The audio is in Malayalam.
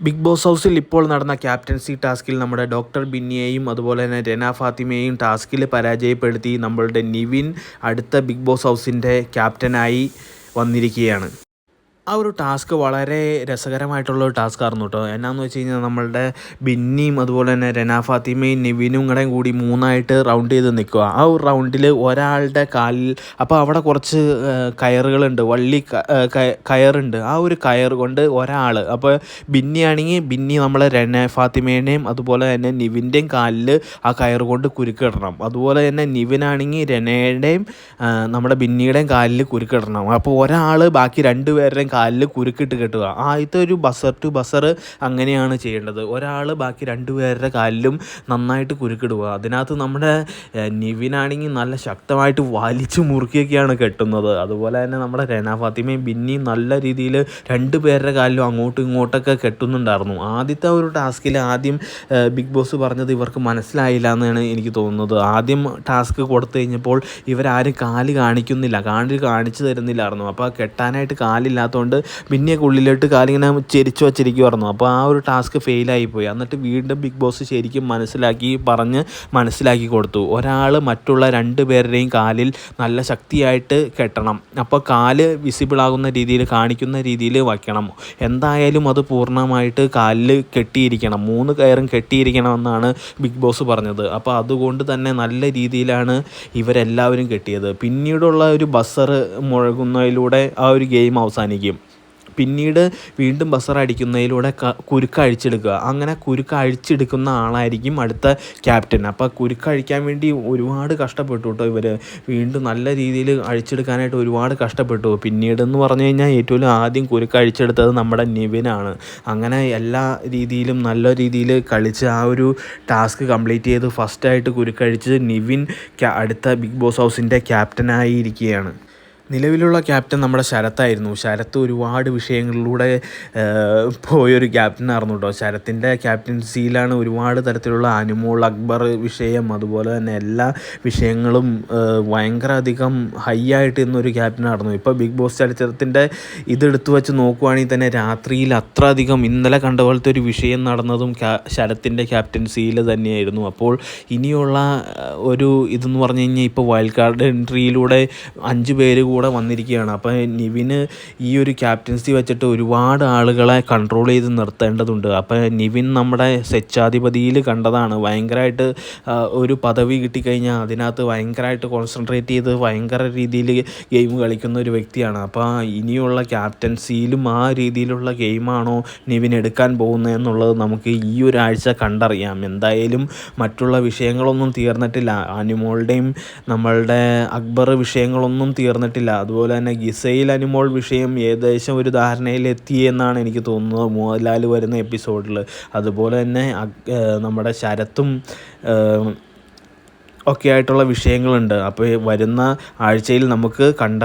ബിഗ് ബോസ് ഹൗസിൽ ഇപ്പോൾ നടന്ന ക്യാപ്റ്റൻസി ടാസ്കിൽ നമ്മുടെ ഡോക്ടർ ബിന്നിയെയും അതുപോലെ തന്നെ രന ഫാത്തിമയെയും ടാസ്കിൽ പരാജയപ്പെടുത്തി നമ്മളുടെ നിവിൻ അടുത്ത ബിഗ് ബോസ് ഹൗസിന്റെ ക്യാപ്റ്റനായി വന്നിരിക്കുകയാണ്. ആ ഒരു ടാസ്ക് വളരെ രസകരമായിട്ടുള്ള ഒരു ടാസ്ക് ആയിരുന്നു കേട്ടോ. എന്നാന്ന് വെച്ച് കഴിഞ്ഞാൽ നമ്മളുടെ ബിന്നിയും അതുപോലെ തന്നെ രനാ ഫാത്തിമയും നിവിനും കൂടെയും കൂടി മൂന്നായിട്ട് റൗണ്ട് ചെയ്ത് നിൽക്കുക. ആ ഒരു റൗണ്ടിൽ ഒരാളുടെ കാലിൽ അപ്പോൾ അവിടെ കുറച്ച് കയറുകളുണ്ട്. വള്ളി കയറുണ്ട്. ആ ഒരു കയർ കൊണ്ട് ഒരാൾ അപ്പോൾ ബിന്നിയാണെങ്കിൽ ബിന്നി നമ്മളെ രന ഫാത്തിമേനെയും അതുപോലെ തന്നെ നിവിന്റെയും കാലിൽ ആ കയർ കൊണ്ട് കുരുക്കിടണം. അതുപോലെ തന്നെ നിവിനാണെങ്കിൽ രനയുടെയും നമ്മുടെ ബിന്നിയുടെയും കാലിൽ കുരുക്കിടണം. അപ്പോൾ ഒരാൾ ബാക്കി രണ്ട് പേരുടെയും കാലിൽ കുരുക്കിട്ട് കെട്ടുക. ആദ്യത്തെ ഒരു ബസർ ടു ബസർ അങ്ങനെയാണ് ചെയ്യേണ്ടത്. ഒരാൾ ബാക്കി രണ്ടുപേരുടെ കാലിലും നന്നായിട്ട് കുരുക്കിടുക. അതിനകത്ത് നമ്മുടെ നിവിനാണെങ്കിൽ നല്ല ശക്തമായിട്ട് വലിച്ചു മുറുക്കിയൊക്കെയാണ് കെട്ടുന്നത്. അതുപോലെ തന്നെ നമ്മുടെ രന ഫാത്തിമയും ബിന്നിയും നല്ല രീതിയിൽ രണ്ട് പേരുടെ കാലിലും അങ്ങോട്ടും ഇങ്ങോട്ടൊക്കെ കെട്ടുന്നുണ്ടായിരുന്നു. ആദ്യത്തെ ഒരു ടാസ്കിൽ ആദ്യം ബിഗ് ബോസ് പറഞ്ഞത് ഇവർക്ക് മനസ്സിലായില്ല എന്നാണ് എനിക്ക് തോന്നുന്നത്. ആദ്യം ടാസ്ക് കൊടുത്തു കഴിഞ്ഞപ്പോൾ ഇവരാരും കാൽ കാണിക്കുന്നില്ല. കാലിൽ കാണിച്ചു തരുന്നില്ലായിരുന്നു. അപ്പോൾ കെട്ടാനായിട്ട് കാലില്ലാത്തതുകൊണ്ട് കൊണ്ട് പിന്നെയൊക്കെ ഉള്ളിലോട്ട് കാലിങ്ങനെ ചെരിച്ചു വച്ചിരിക്കുമായിരുന്നു അപ്പോൾ ആ ഒരു ടാസ്ക് ഫെയിലായി പോയി എന്നിട്ട് വീണ്ടും ബിഗ് ബോസ് ശരിക്കും മനസ്സിലാക്കി പറഞ്ഞ് മനസ്സിലാക്കി കൊടുത്തു. ഒരാൾ മറ്റുള്ള രണ്ട് പേരുടെയും കാലിൽ നല്ല ശക്തിയായിട്ട് കെട്ടണം. അപ്പോൾ കാൽ വിസിബിളാകുന്ന രീതിയിൽ കാണിക്കുന്ന രീതിയിൽ വയ്ക്കണം. എന്തായാലും അത് പൂർണമായിട്ട് കാലിൽ കെട്ടിയിരിക്കണം. മൂന്ന് കയറും കെട്ടിയിരിക്കണമെന്നാണ് ബിഗ് ബോസ് പറഞ്ഞത്. അപ്പോൾ അതുകൊണ്ട് തന്നെ നല്ല രീതിയിലാണ് ഇവരെല്ലാവരും കെട്ടിയത്. പിന്നീടുള്ള ഒരു ബസ്സർ മുഴകുന്നതിലൂടെ ആ ഒരു ഗെയിം അവസാനിക്കും. പിന്നീട് വീണ്ടും ബസർ അടിക്കുന്നതിലൂടെ കുരുക്ക് അഴിച്ചെടുക്കുക. അങ്ങനെ കുരുക്ക് അഴിച്ചെടുക്കുന്ന ആളായിരിക്കും അടുത്ത ക്യാപ്റ്റൻ. അപ്പോൾ കുരുക്ക് അഴിക്കാൻ വേണ്ടി ഒരുപാട് കഷ്ടപ്പെട്ടു കേട്ടോ ഇവർ വീണ്ടും നല്ല രീതിയിൽ അഴിച്ചെടുക്കാനായിട്ട് ഒരുപാട് കഷ്ടപ്പെട്ടു. പിന്നീട് എന്ന് പറഞ്ഞു കഴിഞ്ഞാൽ ഏറ്റവും ആദ്യം കുരുക്ക് അഴിച്ചെടുത്തത് നമ്മുടെ നിവിനാണ്. അങ്ങനെ എല്ലാ രീതിയിലും നല്ല രീതിയിൽ കളിച്ച് ആ ഒരു ടാസ്ക് കംപ്ലീറ്റ് ചെയ്ത് ഫസ്റ്റായിട്ട് കുരുക്കഴിച്ച് നിവിൻ അടുത്ത ബിഗ് ബോസ് ഹൗസിന്റെ ക്യാപ്റ്റനായി ഇരിക്കുകയാണ് നിലവിലുള്ള ക്യാപ്റ്റൻ നമ്മുടെ ശരത്തായിരുന്നു. ശരത്ത് ഒരുപാട് വിഷയങ്ങളിലൂടെ പോയൊരു ക്യാപ്റ്റനായിരുന്നു കേട്ടോ ശരത്തിന്റെ ക്യാപ്റ്റൻസിയിലാണ് ഒരുപാട് തരത്തിലുള്ള അനുമോൾ അക്ബർ വിഷയം അതുപോലെ തന്നെ എല്ലാ വിഷയങ്ങളും ഭയങ്കര അധികം ഹൈ ആയിട്ട് ഇന്നൊരു ക്യാപ്റ്റനായിരുന്നു ഇപ്പോൾ ബിഗ് ബോസ് ചരിത്രത്തിന്റെ ഇതെടുത്തു വെച്ച് നോക്കുവാണെങ്കിൽ തന്നെ രാത്രിയിൽ അത്ര അധികം ഇന്നലെ കണ്ട പോലത്തെ ഒരു വിഷയം നടന്നതും ശരത്തിന്റെ ക്യാപ്റ്റൻസിയിൽ തന്നെയായിരുന്നു. അപ്പോൾ ഇനിയുള്ള ഒരു ഇതെന്ന് പറഞ്ഞു കഴിഞ്ഞാൽ ഇപ്പോൾ വൈൽഡ് കാർഡ് എൻട്രിയിലൂടെ അഞ്ച് പേര് കൂടെ വന്നിരിക്കുകയാണ്. അപ്പോൾ നിവിന് ഈ ഒരു ക്യാപ്റ്റൻസി വെച്ചിട്ട് ഒരുപാട് ആളുകളെ കൺട്രോൾ ചെയ്ത് നിർത്തേണ്ടതുണ്ട്. അപ്പോൾ നിവിൻ നമ്മുടെ സ്വച്ഛാധിപതിയിൽ കണ്ടതാണ്. ഭയങ്കരമായിട്ട് ഒരു പദവി കിട്ടിക്കഴിഞ്ഞാൽ അതിനകത്ത് ഭയങ്കരമായിട്ട് കോൺസെൻട്രേറ്റ് ചെയ്ത് ഭയങ്കര രീതിയിൽ ഗെയിം കളിക്കുന്ന ഒരു വ്യക്തിയാണ്. അപ്പോൾ ഇനിയുള്ള ക്യാപ്റ്റൻസിയിലും ആ രീതിയിലുള്ള ഗെയിമാണോ നിവിൻ എടുക്കാൻ പോകുന്നത് എന്നുള്ളത് നമുക്ക് ഈ ഒരാഴ്ച കണ്ടറിയാം. എന്തായാലും മറ്റുള്ള വിഷയങ്ങളൊന്നും തീർന്നിട്ടില്ല. അനിമോളുടെയും നമ്മളുടെ അക്ബർ വിഷയങ്ങളൊന്നും തീർന്നിട്ടില്ല. പറ്റില്ല അതുപോലെ തന്നെ ഗിസയിൽ അനിമോൾ വിഷയം ഏകദേശം ഒരു ധാരണയിൽ എത്തിയെന്നാണ് എനിക്ക് തോന്നുന്നത്. മോഹൻലാൽ വരുന്ന എപ്പിസോഡിൽ അതുപോലെ തന്നെ നമ്മുടെ ശരത്തും ഒക്കെ ആയിട്ടുള്ള വിഷയങ്ങളുണ്ട്. അപ്പോൾ വരുന്ന ആഴ്ചയിൽ നമുക്ക് കണ്ട